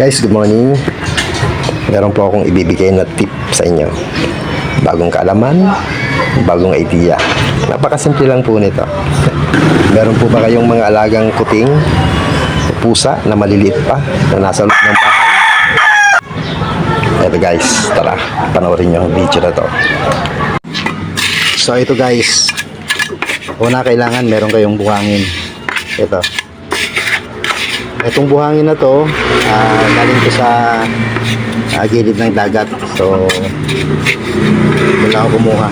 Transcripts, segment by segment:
Guys, good morning. Meron po akong ibibigay na tip sa inyo. Bagong kaalaman, bagong idea. Napakasimple lang po nito. Meron po ba kayong mga alagang kuting, pusa na maliliit pa na nasa loob ng bahay? Ito guys, tara, panoorin nyo ang video na to. So ito guys, una kailangan meron kayong buhangin. Ito. Itong buhangin na to, ah, galing to sa ah, gilid ng dagat. So, lang ako kumuha.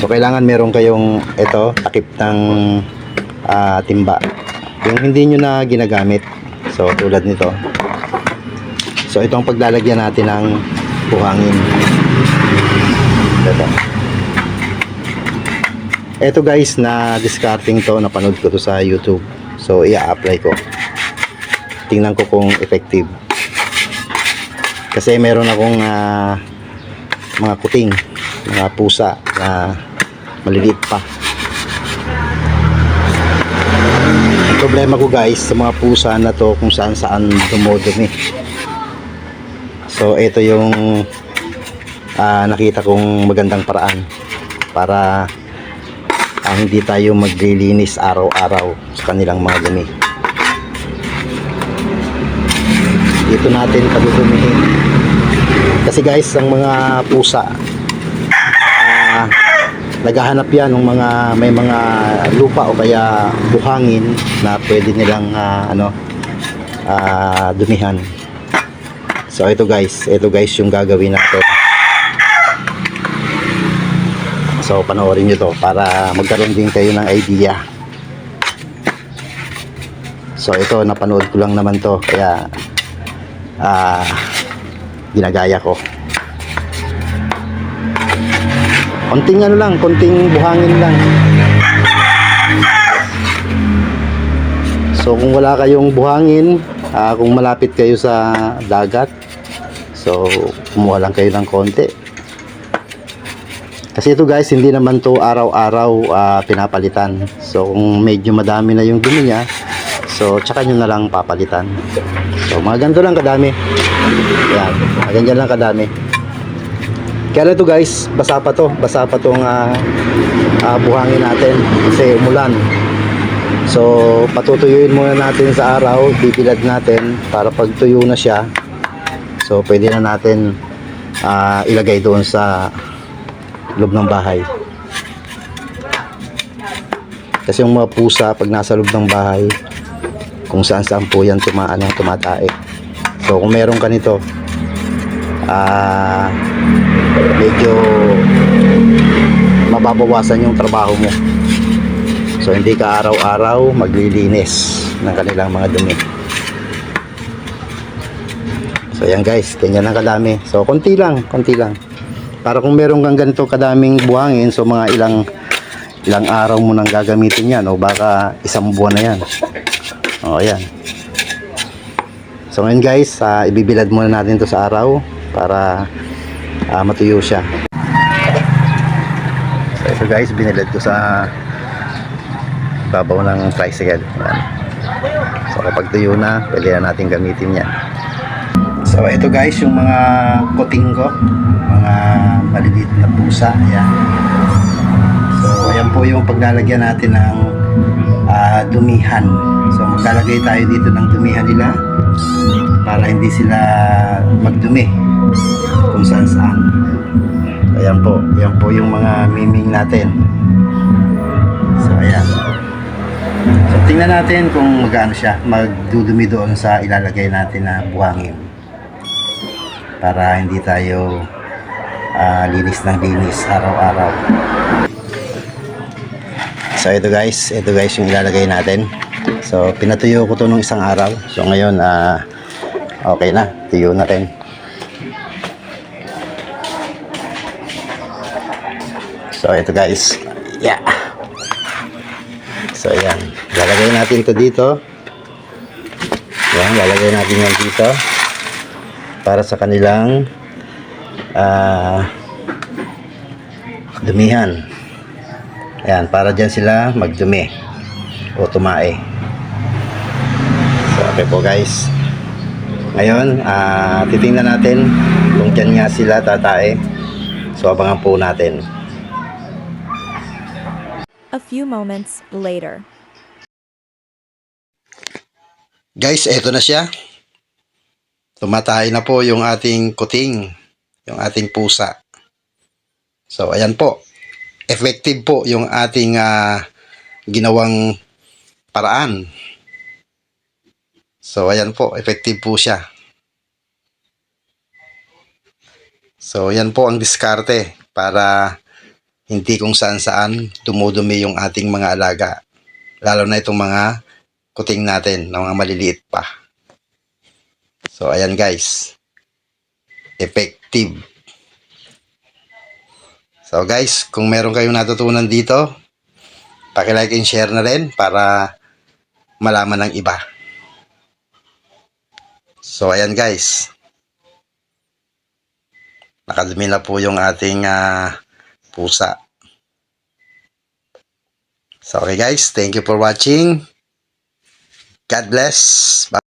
So, kailangan meron kayong ito, takip ng ah, timba. Yung hindi nyo na ginagamit. So, tulad nito. So, ito ang paglalagyan natin ng buhangin. Ito. Ito guys, na discarding to, napanood ko to sa YouTube. So, i-apply ko. Tingnan ko kung effective. Kasi meron akong ah, mga kuting, mga pusa na maliliit pa. Ang problema ko guys sa mga pusa na to kung saan saan dumodumi. So, ito yung ah, nakita kong magandang paraan para ah, hindi tayo maglilinis araw-araw sa kanilang mga dumi. Dito natin padudumihin. Kasi guys, ang mga pusa ah, naghahanap yan ng mga may mga lupa o kaya buhangin na pwede nilang ah, ano ah, dumihan. So ito guys, ito guys yung gagawin natin. So panoorin nyo to para magkaroon din kayo ng idea. So ito napanood ko lang naman to kaya ah ginagaya ko. Konting ano lang, konting buhangin lang. So kung wala kayong buhangin, ah, kung malapit kayo sa dagat, so kumuha lang kayo ng konti. Kasi ito guys, hindi naman to araw-araw ah, pinapalitan. So kung medyo madami na yung dumi niya, so tsaka nyo na lang papalitan. So mga ganito lang kadami. Yan, mga ganyan lang kadami. Kaya ito guys, basa pa to. Basa pa tong ah, ah, buhangin natin kasi umulan. So patutuyuin muna natin sa araw, bibilad natin para pag tuyo na siya. So pwede na natin ah, ilagay doon sa loob ng bahay. Kasi yung mga pusa pag nasa loob ng bahay, kung saan saan po yan tumaan ang tumatae. So kung meron ka nito, ah medyo mababawasan yung trabaho mo. So hindi ka araw-araw maglilinis ng kanilang mga dumi. So yan guys, ganyan lang kadami. So konti lang, konti lang. Para kung meron kang ganito kadaming buhangin, so mga ilang ilang araw mo nang gagamitin yan o baka isang buwan na yan. O yan. So ngayon guys, ah, ibibilad muna natin to sa araw para ah, matuyo siya. So guys, binilad ko sa babaw ng tricycle. Yan. So kapag tuyo na, pwede na natin gamitin yan. So ito guys, yung mga kuting ko, mga maliliit na pusa. Yan. So ayan po yung paglalagyan natin ng ah, dumihan. So maglalagay tayo dito ng dumihan nila para hindi sila magdumi kung saan saan. Ayan po, ayan po yung mga miming natin. So ayan. So tingnan natin kung magano siya, magdudumi doon sa ilalagay natin na buhangin. Para hindi tayo ah, linis ng linis araw-araw. So ito guys, ito guys yung ilalagay natin. So pinatuyo ko to nung isang araw. So ngayon ah okay na, tuyo na rin. So ito guys. Yeah. So yan, lalagay natin to dito. Yan, lalagay natin yan dito para sa kanilang ah dumihan. Ayan, para dyan sila magdumi o tumae. So, okay po guys. Ngayon, ah, titingnan natin kung dyan nga sila tatae. So, abangan po natin. A few moments later. Guys, eto na siya. Tumatay na po yung ating kuting, yung ating pusa. So, ayan po. Effective po yung ating ah, ginawang paraan. So, ayan po. Effective po siya. So, ayan po ang diskarte para hindi kung saan saan dumudumi yung ating mga alaga. Lalo na itong mga kuting natin na mga maliliit pa. So, ayan guys. Effective. So guys, kung meron kayong natutunan dito, paki-like and share na rin para malaman ng iba. So, ayan guys. Nakadumi na po yung ating ah, pusa. So, okay guys, thank you for watching. God bless. Bye.